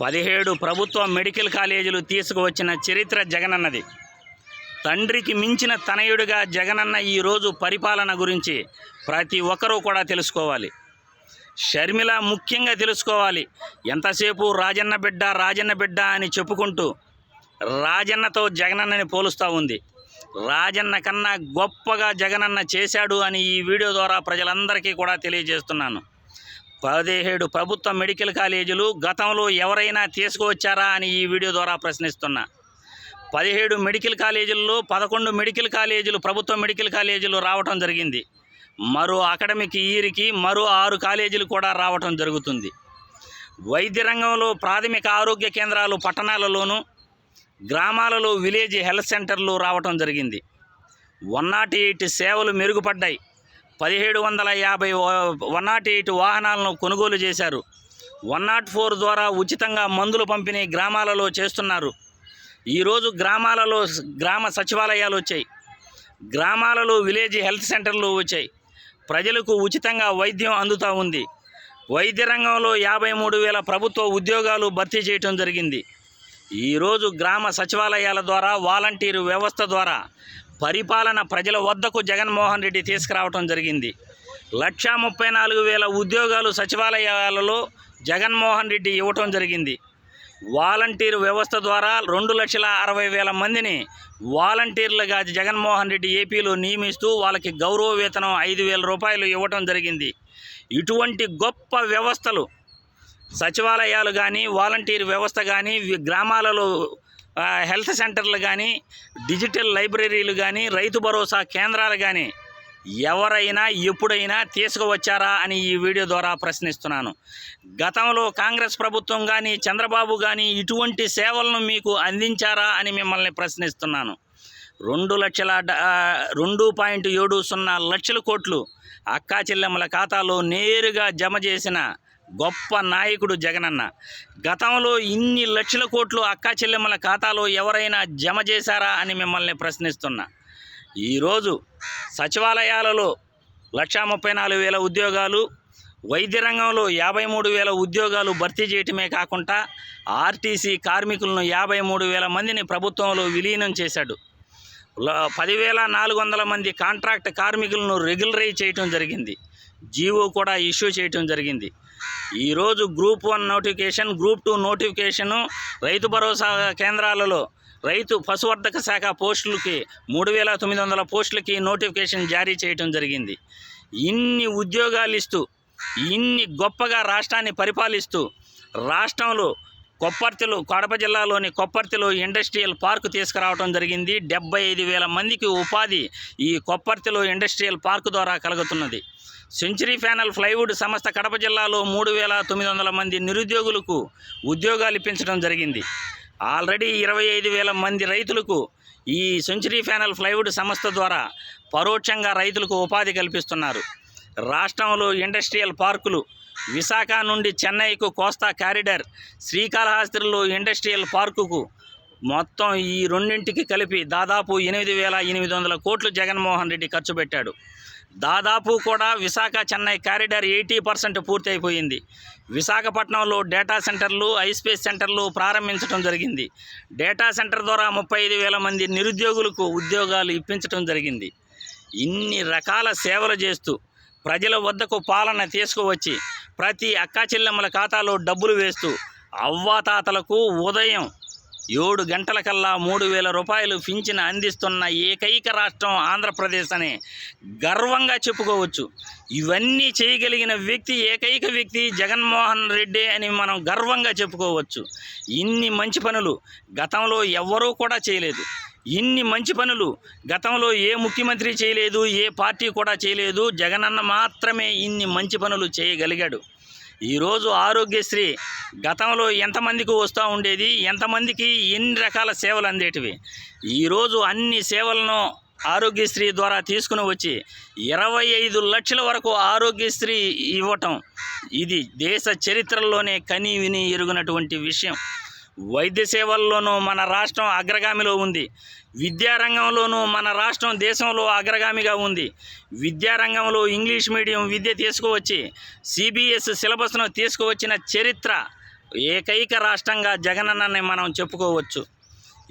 పదిహేడు ప్రభుత్వ మెడికల్ కాలేజీలు తీసుకువచ్చిన చరిత్ర జగనన్నది. తండ్రికి మించిన తనయుడిగా జగనన్న ఈరోజు పరిపాలన గురించి ప్రతి ఒక్కరూ కూడా తెలుసుకోవాలి. షర్మిల ముఖ్యంగా తెలుసుకోవాలి. ఎంతసేపు రాజన్న బిడ్డ రాజన్న బిడ్డ అని చెప్పుకుంటూ రాజన్నతో జగనన్నని పోలుస్తూ ఉంది. రాజన్న కన్నా గొప్పగా జగనన్న చేశాడు అని ఈ వీడియో ద్వారా ప్రజలందరికీ కూడా తెలియజేస్తున్నాను. పదిహేడు ప్రభుత్వ మెడికల్ కాలేజీలు గతంలో ఎవరైనా తీసుకువచ్చారా అని ఈ వీడియో ద్వారా ప్రశ్నిస్తున్నా. పదిహేడు మెడికల్ కాలేజీల్లో పదకొండు మెడికల్ కాలేజీలు ప్రభుత్వ మెడికల్ కాలేజీలు రావటం జరిగింది. మరో అకాడమిక్ ఇయర్కి మరో ఆరు కాలేజీలు కూడా రావటం జరుగుతుంది. వైద్య రంగంలో ప్రాథమిక ఆరోగ్య కేంద్రాలు పట్టణాలలోనూ గ్రామాలలో విలేజ్ హెల్త్ సెంటర్లు రావటం జరిగింది. వన్ నాట్ ఎయిట్ సేవలు మెరుగుపడ్డాయి. పదిహేడు వందల యాభై వన్ నాట్ ఎయిట్ వాహనాలను కొనుగోలు చేశారు. వన్ నాట్ ఫోర్ ద్వారా ఉచితంగా మందులు పంపిణీ గ్రామాలలో చేస్తున్నారు. ఈరోజు గ్రామాలలో గ్రామ సచివాలయాలు వచ్చాయి. గ్రామాలలో విలేజ్ హెల్త్ సెంటర్లు వచ్చాయి. ప్రజలకు ఉచితంగా వైద్యం అందుతూ ఉంది. వైద్య రంగంలో యాభై మూడు వేల ప్రభుత్వ ఉద్యోగాలు భర్తీ చేయటం జరిగింది. ఈరోజు గ్రామ సచివాలయాల ద్వారా వాలంటీరు వ్యవస్థ ద్వారా పరిపాలన ప్రజల వద్దకు జగన్మోహన్ రెడ్డి తీసుకురావటం జరిగింది. లక్షా ముప్పై నాలుగు వేల ఉద్యోగాలు సచివాలయాలలో జగన్మోహన్ రెడ్డి ఇవ్వటం జరిగింది. వాలంటీర్ వ్యవస్థ ద్వారా రెండు లక్షల అరవై వేల మందిని వాలంటీర్లుగా జగన్మోహన్ రెడ్డి ఏపీలో నియమిస్తూ వాళ్ళకి గౌరవ వేతనం ఐదు వేల రూపాయలు ఇవ్వటం జరిగింది. ఇటువంటి గొప్ప వ్యవస్థలు సచివాలయాలు కానీ వాలంటీర్ వ్యవస్థ కానీ గ్రామాలలో హెల్త్ సెంటర్లు కానీ డిజిటల్ లైబ్రరీలు కానీ రైతు భరోసా కేంద్రాలు కానీ ఎవరైనా ఎప్పుడైనా తీసుకువచ్చారా అని ఈ వీడియో ద్వారా ప్రశ్నిస్తున్నాను. గతంలో కాంగ్రెస్ ప్రభుత్వం కానీ చంద్రబాబు కానీ ఇటువంటి సేవలను మీకు అందించారా అని మిమ్మల్ని ప్రశ్నిస్తున్నాను. రెండు లక్షల రెండు పాయింట్ ఏడు సున్నా లక్షల కోట్లు అక్కా చెల్లెమ్మల ఖాతాలో నేరుగా జమ చేసిన గొప్ప నాయకుడు జగనన్న. గతంలో ఇన్ని లక్షల కోట్లు అక్కా చెల్లెమ్మల ఖాతాలో ఎవరైనా జమ చేశారా అని మిమ్మల్ని ప్రశ్నిస్తున్నా. ఈరోజు సచివాలయాలలో లక్షా ముప్పై నాలుగు వేల ఉద్యోగాలు వైద్య రంగంలో యాభై మూడు వేల ఉద్యోగాలు భర్తీ చేయటమే కాకుండా ఆర్టీసీ కార్మికులను యాభై మూడు వేల మందిని ప్రభుత్వంలో విలీనం చేశాడు. పదివేల నాలుగు వందల మంది కాంట్రాక్ట్ కార్మికులను రెగ్యులరైజ్ చేయటం జరిగింది. జీవో కూడా ఇష్యూ చేయటం జరిగింది. ఈరోజు group one notification group two notification Rythu Bharosa కేంద్రాలలో రైతు పశువర్ధక శాఖ పోస్టులకి మూడు వేల తొమ్మిది వందల పోస్టులకి నోటిఫికేషన్ జారీ చేయటం జరిగింది. ఇన్ని ఉద్యోగాలు ఇస్తూ ఇన్ని గొప్పగా రాష్ట్రాన్ని పరిపాలిస్తూ రాష్ట్రంలో కొప్పర్తిలో కడప జిల్లాలోని కొప్పర్తిలో ఇండస్ట్రియల్ పార్క్ తీసుకురావడం జరిగింది. డెబ్బై ఐదు వేల మందికి ఉపాధి ఈ కొప్పర్తిలో ఇండస్ట్రియల్ పార్క్ ద్వారా కలుగుతున్నది. సెంచరీ ప్యానల్ ప్లైవుడ్ సంస్థ కడప జిల్లాలో మూడు వేల తొమ్మిది వందల మంది నిరుద్యోగులకు ఉద్యోగాలు ఇప్పించడం జరిగింది. ఆల్రెడీ ఇరవై ఐదు వేల మంది రైతులకు ఈ సెంచరీ ప్యానల్ ప్లైవుడ్ సంస్థ ద్వారా పరోక్షంగా రైతులకు ఉపాధి కల్పిస్తున్నారు. రాష్ట్రంలో ఇండస్ట్రియల్ పార్కులు విశాఖ నుండి చెన్నైకు కోస్తా కారిడార్ శ్రీకాళహస్తిలో ఇండస్ట్రియల్ పార్కుకు మొత్తం ఈ రెండింటికి కలిపి దాదాపు ఎనిమిది వేల ఎనిమిది వందల కోట్లు జగన్మోహన్ రెడ్డి ఖర్చు పెట్టాడు. దాదాపు కూడా Visakha Chennai corridor eighty percent పూర్తయిపోయింది. విశాఖపట్నంలో డేటా సెంటర్లు ఐస్పేస్ సెంటర్లు ప్రారంభించడం జరిగింది. డేటా సెంటర్ ద్వారా ముప్పై ఐదు వేల మంది నిరుద్యోగులకు ఉద్యోగాలు ఇప్పించడం జరిగింది. ఇన్ని రకాల సేవలు చేస్తూ ప్రజల వద్దకు పాలన తీసుకువచ్చి ప్రతి అక్కా చెల్లెమ్మల ఖాతాలో డబ్బులు వేస్తూ అవ్వాతాతలకు ఉదయం ఏడు గంటలకల్లా మూడు వేల రూపాయలు పింఛన్ అందిస్తున్న ఏకైక రాష్ట్రం ఆంధ్రప్రదేశ్ అని గర్వంగా చెప్పుకోవచ్చు. ఇవన్నీ చేయగలిగిన వ్యక్తి ఏకైక వ్యక్తి జగన్మోహన్ రెడ్డి అని మనం గర్వంగా చెప్పుకోవచ్చు. ఇన్ని మంచి పనులు గతంలో ఎవ్వరూ కూడా చేయలేదు. ఇన్ని మంచి పనులు గతంలో ఏ ముఖ్యమంత్రి చేయలేదు ఏ పార్టీ కూడా చేయలేదు. జగనన్న మాత్రమే ఇన్ని మంచి పనులు చేయగలిగాడు. ఈరోజు ఆరోగ్యశ్రీ. గతంలో ఎంతమందికి వస్తూ ఉండేది? ఎంతమందికి ఎన్ని రకాల సేవలు అందేటివి? ఈరోజు అన్ని సేవలను ఆరోగ్యశ్రీ ద్వారా తీసుకుని వచ్చి ఇరవై ఐదు లక్షల వరకు ఆరోగ్యశ్రీ ఇవ్వటం. ఇది దేశ చరిత్రలోనే కనీవిని ఎరుగినటువంటి విషయం. వైద్య సేవల్లోనూ మన రాష్ట్రం అగ్రగామిలో ఉంది. విద్యారంగంలోనూ మన రాష్ట్రం దేశంలో అగ్రగామిగా ఉంది. విద్యారంగంలో ఇంగ్లీష్ మీడియం విద్య తీసుకువచ్చి సిబిఎస్ సిలబస్ను తీసుకువచ్చిన చరిత్ర ఏకైక రాష్ట్రంగా జగనన్నని మనం చెప్పుకోవచ్చు.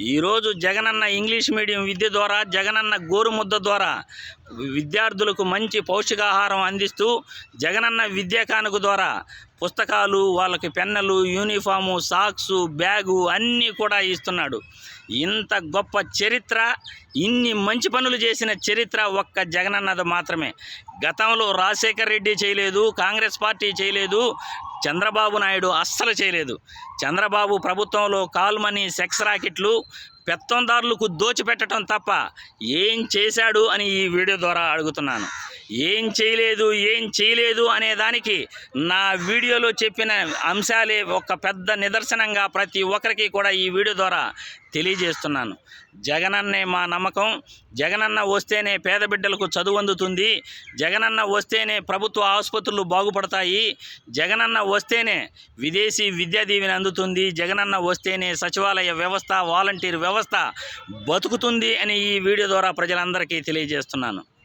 ఈరోజు జగనన్న ఇంగ్లీష్ మీడియం విద్య ద్వారా జగనన్న గోరుముద్ద ద్వారా విద్యార్థులకు మంచి పౌష్టికాహారం అందిస్తూ జగనన్న విద్యా కానుక ద్వారా పుస్తకాలు వాళ్ళకి పెన్నులు యూనిఫాము సాక్సు బ్యాగు అన్నీ కూడా ఇస్తున్నాడు. ఇంత గొప్ప చరిత్ర ఇన్ని మంచి పనులు చేసిన చరిత్ర ఒక్క జగనన్నది మాత్రమే. గతంలో రాజశేఖర్ రెడ్డి చేయలేదు కాంగ్రెస్ పార్టీ చేయలేదు చంద్రబాబు నాయుడు అస్సలు చేయలేదు. చంద్రబాబు ప్రభుత్వంలో కాల్మనీ సెక్స్ రాకెట్లు పెత్తందారులకు దోచిపెట్టడం తప్ప ఏం చేశాడు అని ఈ వీడియో ద్వారా అడుగుతున్నాను. ఏం చేయలేదు ఏం చేయలేదు అనే దానికి నా వీడియోలో చెప్పిన అంశాలే ఒక పెద్ద నిదర్శనంగా ప్రతి ఒక్కరికి కూడా ఈ వీడియో ద్వారా తెలియజేస్తున్నాను. జగనన్నే మా నమ్మకం. జగనన్న వస్తేనే పేద బిడ్డలకు చదువు అందుతుంది. జగనన్న వస్తేనే ప్రభుత్వ ఆసుపత్రులు బాగుపడతాయి. జగనన్న వస్తేనే విదేశీ విద్యా దీవెన అందుతుంది. జగనన్న వస్తేనే సచివాలయ వ్యవస్థ వాలంటీర్ వ్యవస్థ బతుకుతుంది అని ఈ వీడియో ద్వారా ప్రజలందరికీ తెలియజేస్తున్నాను.